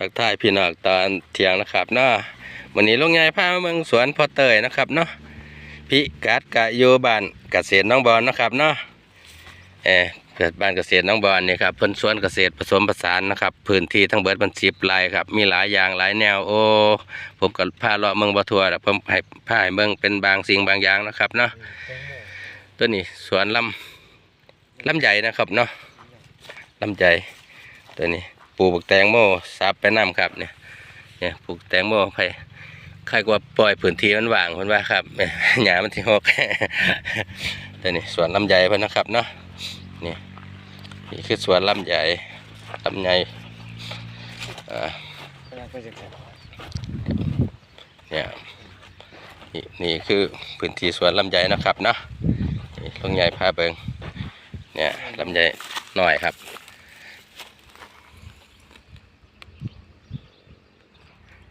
ทักทายพี่น้องตอนเที่ยงนะครับเนาะวันนี้ลุงใหญ่พามาเมืองสวนพ่อเตยนะครับเนาะพิกัดกะอยู่บ้านเกษตรน้องบอลนะครับเนาะเออเกิดบ้านเกษตรน้องบอลนี่ครับเพิ่นสวนเกษตรผสมผสานนะครับพื้นที่ทั้งเบิดมันสิบไร่ครับมีหลายอย่างหลายแนวโอ้ผมก็พาเลาะเมืองบ่ทั่วแล้วผมให้พาให้เมืองเป็นบางสิ่งบางอย่างนะครับเนาะตัวนี้สวนลำลำใหญ่นะครับเนาะลำใหญ่ตัวนี้ ปลูกแตงโมซับไปน้ำครับเนี่ยเนี่ยปลูกแตงโมไปใครกว่าปล่อยพื้นที่มันว่างคนว่าครับเนี่ยหญ้ามันที่หกแต่นี่สวนลำไยเพิ่นนะครับเนาะนี่นี่คือสวนลำไยลำไยอ่าเนี่ยนี่นี่คือพื้นที่สวนลำไยนะครับเนาะนี่ลงใหญ่พาเบิงเนี่ยลำไยหน่อยครับ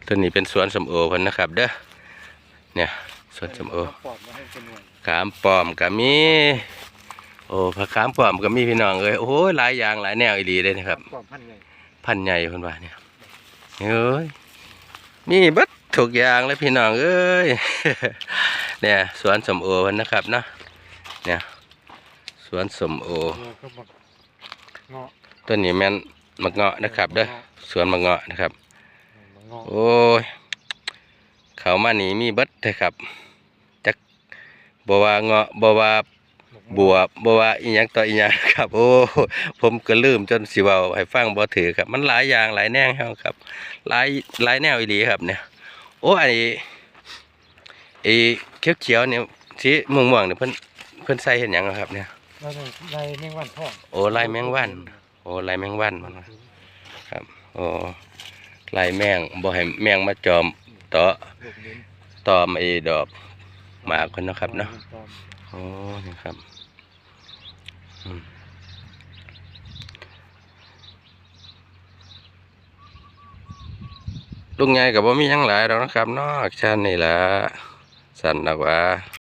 ตัวนี้เป็นสวนสมโอเพิ่นนะครับ เด้อเนี่ยสวนสมโอปอดมาให้เป็นหน่วยขามปลอมก็มีโอ้ผักขามปลอมก็มีพี่น้องเอ้ยโอ้ยหลายอย่างหลายแนวอีหลีเลยนะครับปอดพันใหญ่พันใหญ่เพิ่นว่าเนี่ยเอ้ยมีเบัดทุกอย่างเลยพี่น้องเอ้ยเนี่ยสวนสมโอเพิ่นนะครับเนาะเนี่ยสวนสมโอเรือก็หมดเงาะต้นนี้แม่นมะเงาะนะครับเด้อสวนมะเงาะนะครับมะเงาะ โอ้ยเขามานี่มีเบิดเลยครับจักบว่าเงาะบว่าบัวบว่าอีหยังต่ออีหยังครับ โอ้ผมก็ลืมจนสิเว้าให้ฟังบ่ถือครับ มันหลายอย่างหลายแนวเฮาครับ หลายหลายแนวอีหลีครับเนี่ย โอ้อันนี้ไอ้เขียวๆเนี่ยสีม่วงๆเนี่ยเพิ่นเพิ่นใส่เห็นหยังอะครับเนี่ยแล้วในในแมงวันทองโอ้ลายแมงวันโอ้ลายแมงวันมันว่าครับโอ้ ลายแมงบ่ให้แมงมาจอมต่อตอมไอ้ดอกหมากคนนะครับเนาะอมโอ้นี่ครับลุงใหญ่กับว่ามียังหลายแล้วนะครับเนอกชาตินี่ละสั่นนักว่า